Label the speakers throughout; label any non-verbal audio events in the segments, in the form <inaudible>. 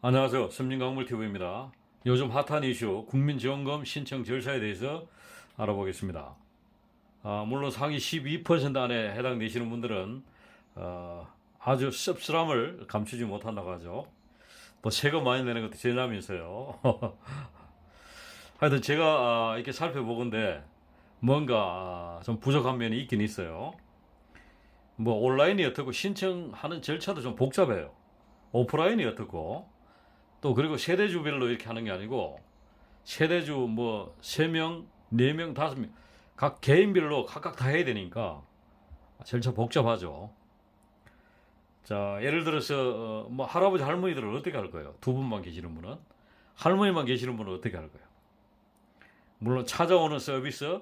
Speaker 1: 안녕하세요. 섬진강물TV입니다. 요즘 핫한 이슈 국민지원금 신청 절차에 대해서 알아보겠습니다. 아, 물론 상위 12% 안에 해당되시는 분들은 어, 아주 씁쓸함을 감추지 못한다고 하죠. 뭐 세금 많이 내는 것도 제남이면서요. <laughs> 하여튼 제가 아, 이렇게 살펴보건데 뭔가 아, 좀 부족한 면이 있긴 있어요. 뭐 온라인이 어떻고 신청하는 절차도 좀 복잡해요. 오프라인이 어떻고 또 그리고 세대주별로 이렇게 하는 게 아니고 세대주 뭐 3명, 4명, 5명 각 개인별로 각각 다 해야 되니까 절차 복잡하죠. 자, 예를 들어서 어, 뭐 할아버지 할머니들은 어떻게 할 거예요? 두 분만 계시는 분은 할머니만 계시는 분은 어떻게 할 거예요? 물론 찾아오는 서비스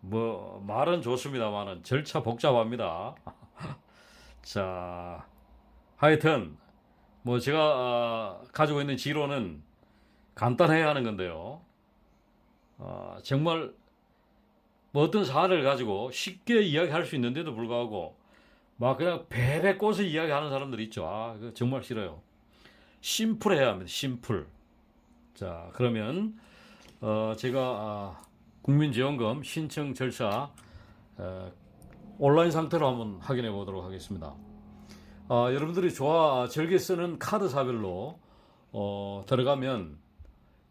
Speaker 1: 뭐 말은 좋습니다만은 절차 복잡합니다. <laughs> 자, 하여튼 뭐 제가 아, 가지고 있는 지로는 간단해야 하는 건데요. 아, 정말 뭐 어떤 사안을 가지고 쉽게 이야기할 수 있는데도 불구하고 막 그냥 베베 꽂서 이야기하는 사람들 있죠. 아, 그 정말 싫어요. 심플해야 합니다. 심플. 자, 그러면 어, 제가 아, 국민지원금 신청 절차 어, 온라인 상태로 한번 확인해 보도록 하겠습니다. 아, 여러분들이 좋아 즐겨 쓰는 카드사별로 어, 들어가면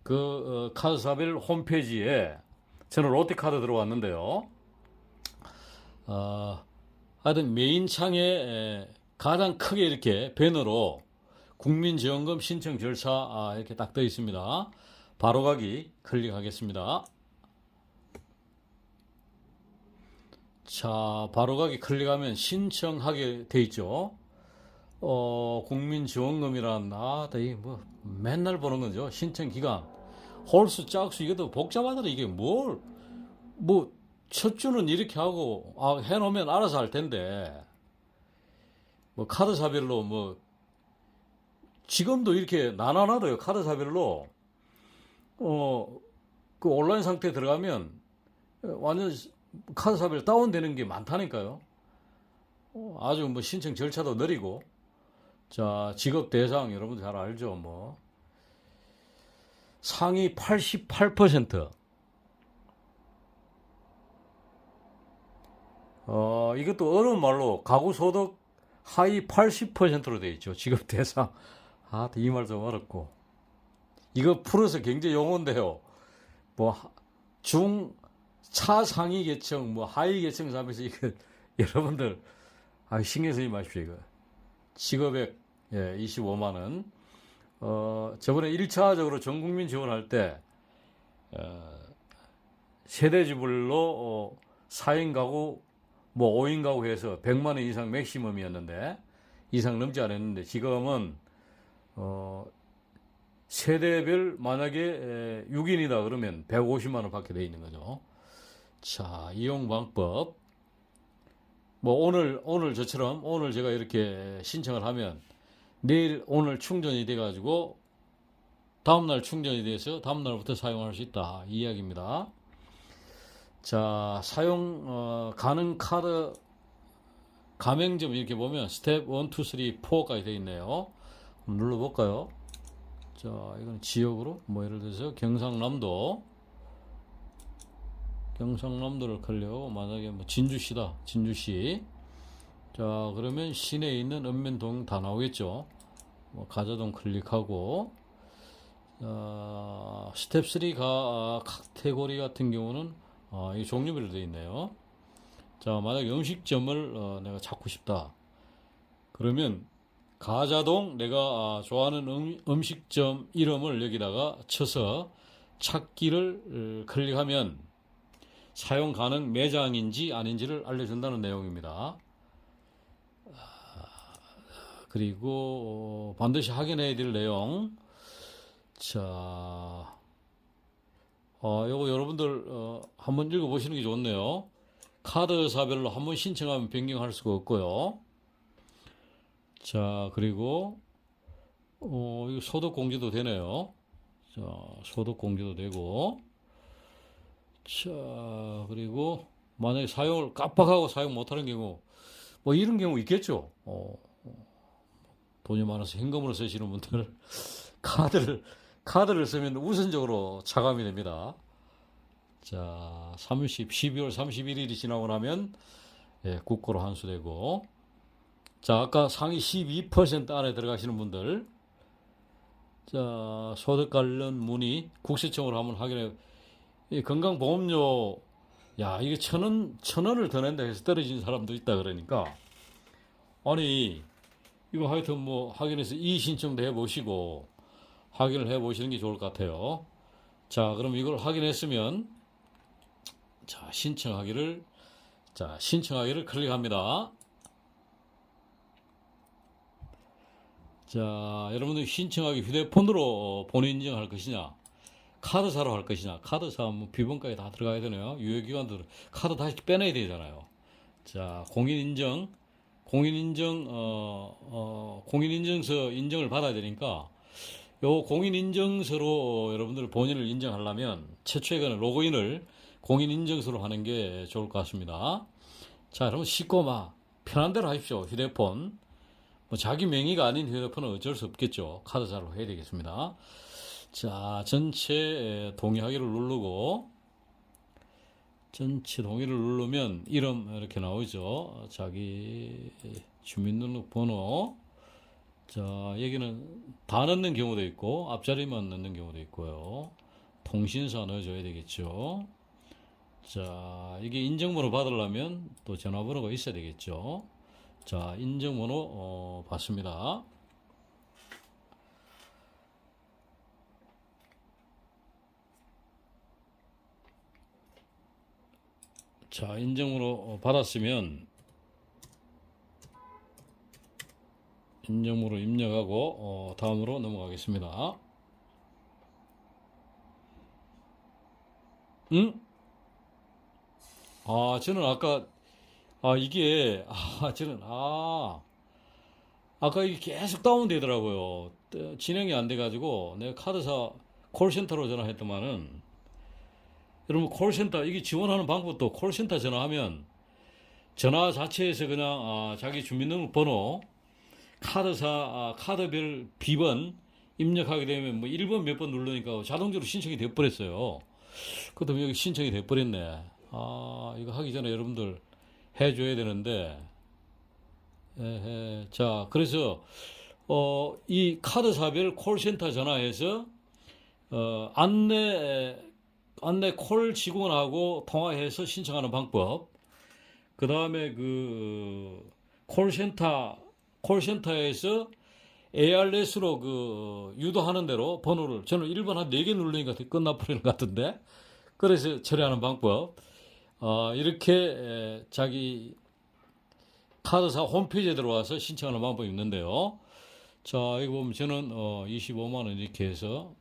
Speaker 1: 그 어, 카드사별 홈페이지에 저는 롯데카드 들어왔는데요. 어, 하여튼 메인 창에 에, 가장 크게 이렇게 배너로 국민지원금 신청 절차 아, 이렇게 딱떠 있습니다. 바로 가기 클릭하겠습니다. 자, 바로 가기 클릭하면 신청하게 돼 있죠. 어, 국민지원금이란, 아, 이 뭐, 맨날 보는 거죠. 신청 기간. 홀수, 짝수, 이것도 복잡하더라. 이게 뭘, 뭐, 첫 주는 이렇게 하고, 아, 해놓으면 알아서 할 텐데, 뭐, 카드 사별로 뭐, 지금도 이렇게 나눠놔도요, 카드 사별로, 어, 그 온라인 상태에 들어가면, 완전 카드 사별 다운되는 게 많다니까요. 어, 아주 뭐 신청 절차도 느리고, 자, 직업 대상 여러분 잘 알죠, 뭐. 상위 88%. 어, 이것도 어려운 말로 가구 소득 하위 80%로 돼 있죠. 직업 대상. 아, 이 말 좀 어렵고. 이거 풀어서 경제 용어인데요. 뭐, 중, 차 상위 계층, 뭐, 하위 계층 사면서 이거, <laughs> 여러분들, 아, 신경 쓰지 마십시오, 이거. 직업액, 예, 25만 원. 어, 저번에 1차적으로 전 국민 지원할 때, 어, 세대주별로, 어, 4인 가구, 뭐, 5인 가구 해서 100만 원 이상 맥시멈이었는데, 이상 넘지 않았는데, 지금은, 어, 세대별 만약에 6인이다 그러면 150만 원 받게 돼 있는 거죠. 자, 이용 방법. 뭐 오늘 오늘 저처럼 오늘 제가 이렇게 신청을 하면 내일 오늘 충전이 돼 가지고 다음 날 충전이 돼서 다음 날부터 사용할 수 있다. 이 이야기입니다. 자, 사용 어, 가능 카드 가맹점 이렇게 보면 스텝 1, 2, 3, 4까지 되어 있네요. 한번 눌러 볼까요? 자, 이건 지역으로 뭐 예를 들어서 경상남도 경상남도를 클릭하고 만약에 뭐 진주시다. 진주시. 자, 그러면 시내에 있는 읍면동 다 나오겠죠. 뭐 가자동 클릭하고 어, 스텝 3 가 카테고리 같은 경우는 어, 이 종류별로 되어 있네요. 자, 만약 음식점을 어, 내가 찾고 싶다. 그러면 가자동 내가 아, 좋아하는 음, 음식점 이름을 여기다가 쳐서 찾기를 어, 클릭하면 사용 가능 매장인지 아닌지를 알려준다는 내용입니다. 아, 그리고 어, 반드시 확인해야 될 내용. 자, 어, 요거 여러분들 어, 한번 읽어보시는 게 좋네요. 카드사별로 한번 신청하면 변경할 수가 없고요. 자, 그리고 어, 이거 소득 공개도 되네요. 자, 소득 공개도 되고. 자, 그리고 만약에 사용을 깜빡하고 사용 못하는 경우, 뭐 이런 경우 있겠죠. 어, 어, 돈이 많아서 현금으로 쓰시는 분들. 카드를 카드를 쓰면 우선적으로 차감이 됩니다. 자, 30 12월 31일이 지나고 나면 예, 국고로 환수되고 자, 아까 상위 12% 안에 들어가시는 분들 자, 소득 관련 문의 국세청으로 한번 확인해 이 건강보험료 야, 이게 천 원, 천 원을 더 낸다 해서 떨어진 사람도 있다 그러니까 아니 이거 하여튼 뭐 확인해서 이의 신청도 해보시고 확인을 해보시는 게 좋을 것 같아요. 자, 그럼 이걸 확인했으면 자 신청하기를 자 신청하기를 클릭합니다. 자, 여러분들 신청하기 휴대폰으로 본인 인증할 것이냐, 카드사로 할 것이냐, 카드사 뭐 비번까지 다 들어가야 되네요. 유효기간도 카드 다시 빼내야 되잖아요. 자, 공인 인증, 공인인증, 어, 어, 공인인증서 인증을 받아야 되니까 요 공인인증서로 여러분들 본인을 인정하려면 최초에 그는 로그인을 공인인증서로 하는 게 좋을 것 같습니다. 자, 여러분 쉽고 막 편한 대로 하십시오. 휴대폰. 뭐 자기 명의가 아닌 휴대폰은 어쩔 수 없겠죠. 카드사로 해야 되겠습니다. 자, 전체 동의하기를 누르고 전체 동의를 누르면 이름 이렇게 나오죠. 자기 주민등록번호. 자, 여기는 다 넣는 경우도 있고 앞자리만 넣는 경우도 있고요. 통신사 넣어줘야 되겠죠. 자, 이게 인증번호 받으려면 또 전화번호가 있어야 되겠죠. 자, 인증번호 어, 받습니다. 자, 인증번호 어, 받았으면 인증번호 입력하고 어, 다음으로 넘어가겠습니다. 응? 아, 저는 아까 아, 이게, 아, 저는, 아, 아까 이게 계속 다운되더라고요. 또 진행이 안 돼가지고, 내가 카드사 콜센터로 전화했더만은, 여러분, 콜센터, 이게 지원하는 방법도 콜센터 전화하면, 전화 자체에서 그냥, 아, 자기 주민등록번호, 카드사, 아, 카드별 비번 입력하게 되면 뭐 1번 몇 번 누르니까 자동적으로 신청이 돼 버렸어요. 그다음에 여기 신청이 돼 버렸네. 아, 이거 하기 전에 여러분들, 해줘야 되는데, 에헤. 자, 그래서, 어, 이 카드사별 콜센터 전화해서, 어, 안내, 안내 콜 직원하고 통화해서 신청하는 방법, 그 다음에 그, 콜센터, 콜센터에서 ARS로 그, 유도하는 대로 번호를, 저는 1번 한 4개 누르니까 끝나버리는 것 같은데, 그래서 처리하는 방법, 어, 이렇게 에, 자기 카드사 홈페이지에 들어와서 신청하는 방법이 있는데요. 자, 이거 보면 저는 어, 25만 원 이렇게 해서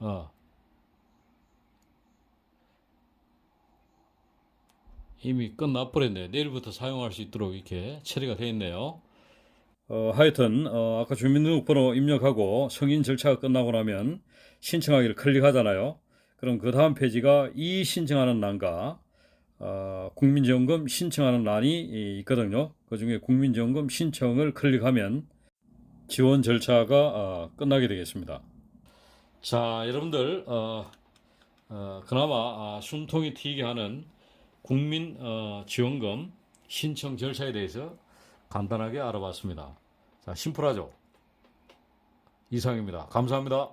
Speaker 1: 어, 이미 끝나버렸네요. 내일부터 사용할 수 있도록 이렇게 처리가 되어 있네요. 어, 하여튼 어, 아까 주민등록번호 입력하고 승인 절차가 끝나고 나면 신청하기를 클릭하잖아요. 그럼 그 다음 페이지가 이 신청하는欄과 어, 국민지원금 신청하는 란이 있거든요. 그 중에 국민지원금 신청을 클릭하면 지원 절차가 어, 끝나게 되겠습니다. 자, 여러분들 어, 어, 그나마 아, 숨통이 튀게 하는 국민 어, 지원금 신청 절차에 대해서 간단하게 알아봤습니다. 자, 심플하죠? 이상입니다. 감사합니다.